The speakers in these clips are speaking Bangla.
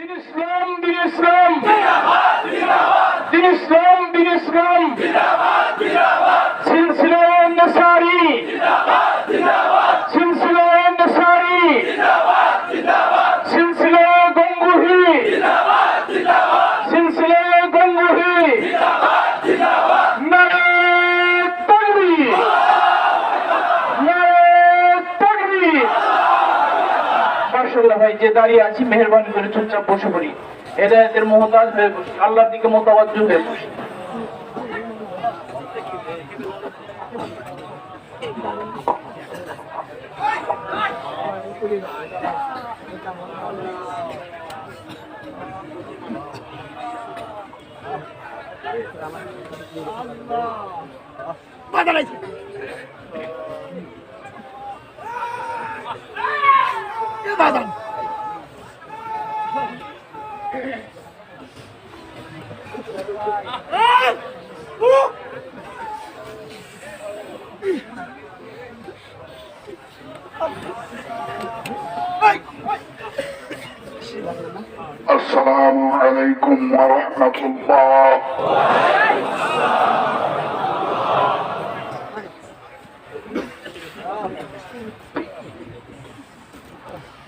দিন ইসলাম দিন ইসলাম দিন ইসলাম দিন ইসলাম সিলসিলা নসারি সিলসিলা নসারি সিলসিলা গঙ্গুহি সিলসিলা গঙ্গুহি নারে তাকবীর নারে তাকবীর মার্শাল্লাহ ভাই যে দাঁড়িয়ে আছি, মেহরবানি করে চুপচাপ বসে পড়ি। এদের মোহতাজ হয়ে বসি। আল্লাহর দিকে মোতাবাজ্য হয়ে বসি। السلام عليكم ورحمة الله.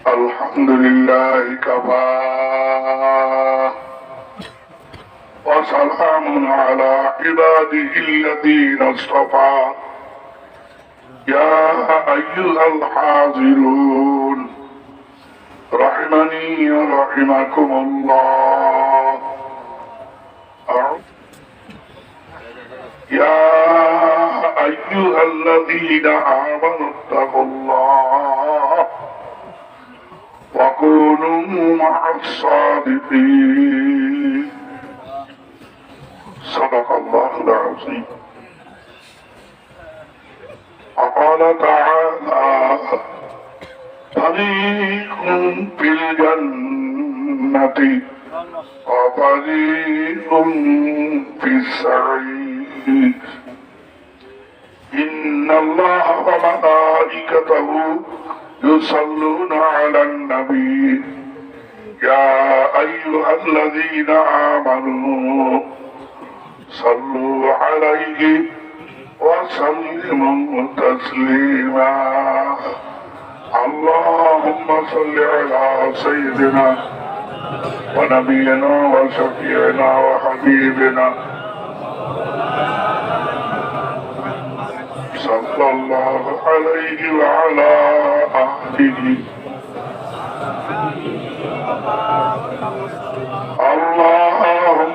الحمد لله كفى. وسلام على عباده الذين اصطفى. يا أيها الحاضرون رحمني رحمكم الله. يا أيها الذين آمنوا اتقوا الله وكونوا مع الصادقين. وقال تعالى فريق في الجنة وفريق في السعير إن الله وملائكته يصلون على النبي يا أيها الذين آمنوا صلوا عليه وسلموا تسليما. اللهم صل على سيدنا ونبينا وشفيعنا وحبيبنا. صلى الله عليه وعلى آله.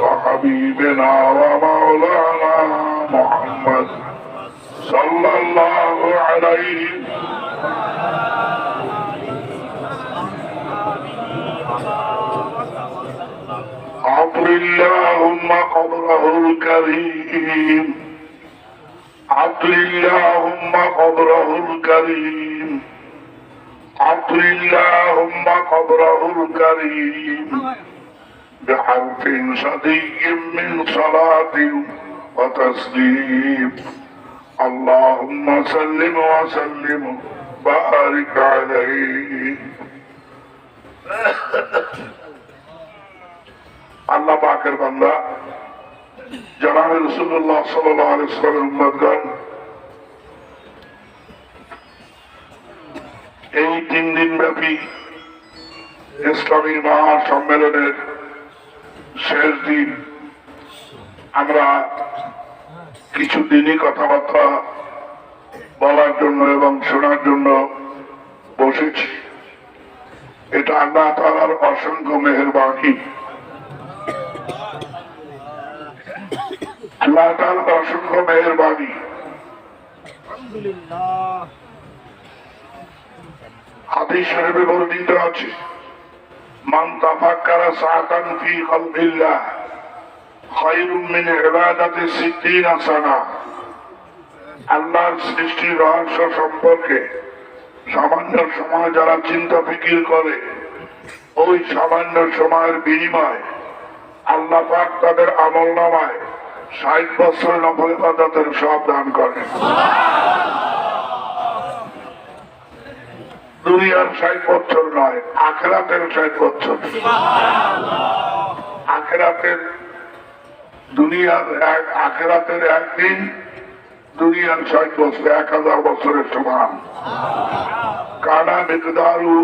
وحبيبنا ومولانا محمد صلى الله عليه عطر اللهم قبره الكريم عطر اللهم قبره الكريم عطر اللهم قبره الكريم بحرف صدي من صلاة وتسليم اللهم سلم وسلم بارك عليه আল্লাহ পাকের বান্দা জনাব রসুল্লাহ সাল্লামের উম্মদগণ এই তিন দিন ব্যাপী ইসলামী মহা সম্মেলনের শেষ দিন আমরা কিছু দিনই কথাবার্তা বলার জন্য এবং শোনার জন্য বসেছি। এটা আল্লাহ তালার অসংখ্য মেহরবানি। আল্লাহ তালার অসংখ্য মেহরবানি। হাদিস শরীফে বর্ণিত আছে। মান তাফাক্কারা সাআতান ফি খালকিল্লাহ খায়রুম মিন ইবাদাতি সিদ্দিনা সানা আল্লাহর সৃষ্টির রহস্য সম্পর্কে সামান্য সময় যারা চিন্তা ফিকির করে, ওই সামান্য সময়ের বিনিময় আল্লাহ পাক তাদের আমল নামায় ষাট বছর নফল ইবাদতের সব দান করেন। দুনিয়ার ষাট বছর নয় আখেরাতের ষাট বছর। আখেরাতের দুনিয়ার এক আখেরাতের একদিন দুনিয়ার ষাট বছর এক হাজার বছরের সমান। কানা মিকদারু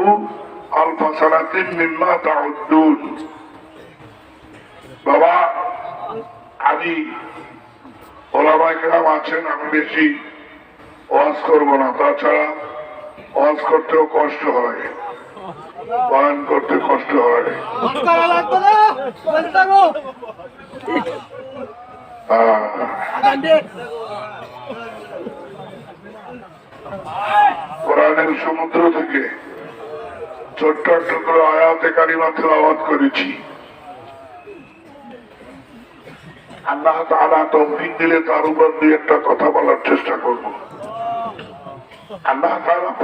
আলফা সালাতিন মিম্মা তাউদ্দুন। বাবা আমি ওলামাই কেরাম আছেন আমি বেশি ওয়াজ করব না। তাছাড়া ওয়াজ করতেও কষ্ট হয়। বয়ান করতে কষ্ট হয়। সমুদ্র থেকে ছোট্ট টুকরো আয়াতে কারিমা তেলাওয়াত করেছি। আল্লাহ তাআলা তৌফিক দিলে তার উপর দুই একটা কথা বলার চেষ্টা করব। আল্লাহ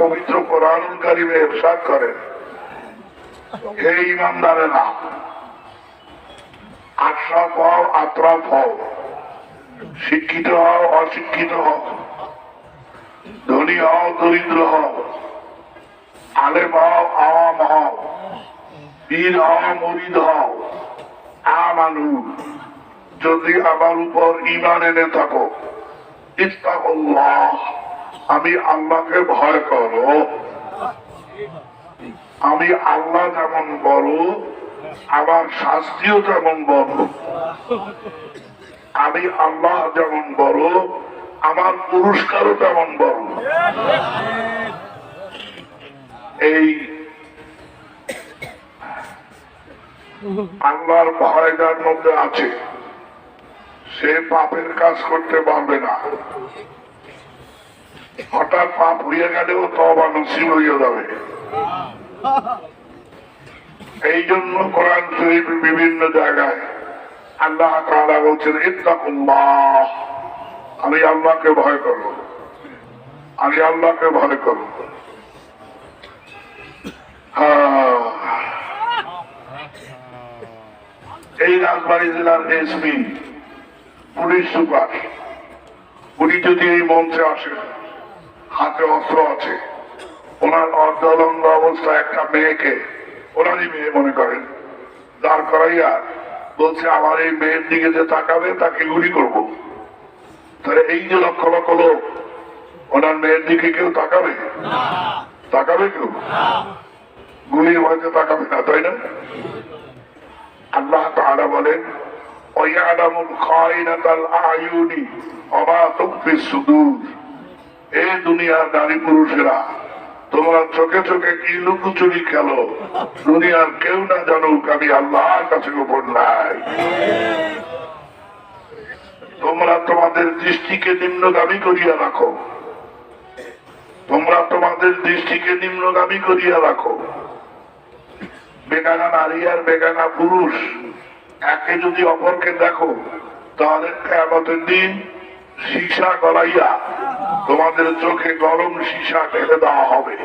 পবিত্র কোরআন কারিমে ইরশাদ করেন। হে ইমানদারেরা, আশরাফ হও, আতরাফ হও, শিক্ষিত হও, অশিক্ষিত হও, ধনী হও, দরিদ্র হও, আলেম হও, আওয়াম হও বীর হও, মরিদ হও আমানু যদি আমার উপর ইমান এনে থাকো, ইত্তাকুল্লাহ। আমি আল্লাহকে ভয় করো। আমি আল্লাহ যেমন বড়, আমার শাস্তিও যেমন বড়। আমি আল্লাহ যেমন বড়, আমার পুরস্কারও তেমন বড়। এই আল্লাহর ভয় যার মধ্যে আছে। সে পাপের কাজ করতে পারবে না। হঠাৎ পাপ হইয়া গেলেও তবা নসিব হইয়া যাবে। এই জন্য কোরআন শরীফ বিভিন্ন জায়গায় আল্লাহ বলছেন, ইত্তাকুল্লাহ। আমি আল্লাহকে ভয় আমি আল্লাহকে ভয় হ্যাঁ। এই রাজবাড়ি জেলার এসপি, পুলিশ সুপার, উনি যদি এই মঞ্চে আসেন হাতে অস্ত্র আছে। ওনার অর্ধলঙ্গ অবস্থা একটা মেয়েকে, ওনারই মেয়ে মনে করেন। দাঁড় করাইয়া বলছে, আমার এই মেয়ের দিকে যে তাকাবে, তাকে গুলি করব। তাহলে এই যে লক্ষ লক্ষ লোক, ওনার মেয়ের দিকে কেউ তাকাবে? তাকাবে কেউ? গুলির ভয়তে তাকাবে না, তাই না? আল্লাহ তাআলা বলেন ওয়ায়ালামুল খায়িনাতাল আয়ুনি ওয়া মা তুখফি সুদূর। এ দুনিয়ার নারী পুরুষেরা, তোমরা চোখে চোখে কি লুকোচুরি খেলো? দুনিয়ার কেউ না জানুক আমি আল্লাহর কাছে গোপন নাই। তোমরা তোমাদের দৃষ্টিকে নিম্নগামী করিয়া রাখো। তোমরা তোমাদের দৃষ্টিকে নিম্নগামী করিয়া রাখো। বেগানা নারী আর বেগানা পুরুষ, একে যদি অপরকে দেখো, তাহলে দিন সীসা গলাইয়া তোমাদের চোখে গরম শিশা ঢেলে দেওয়া হবে।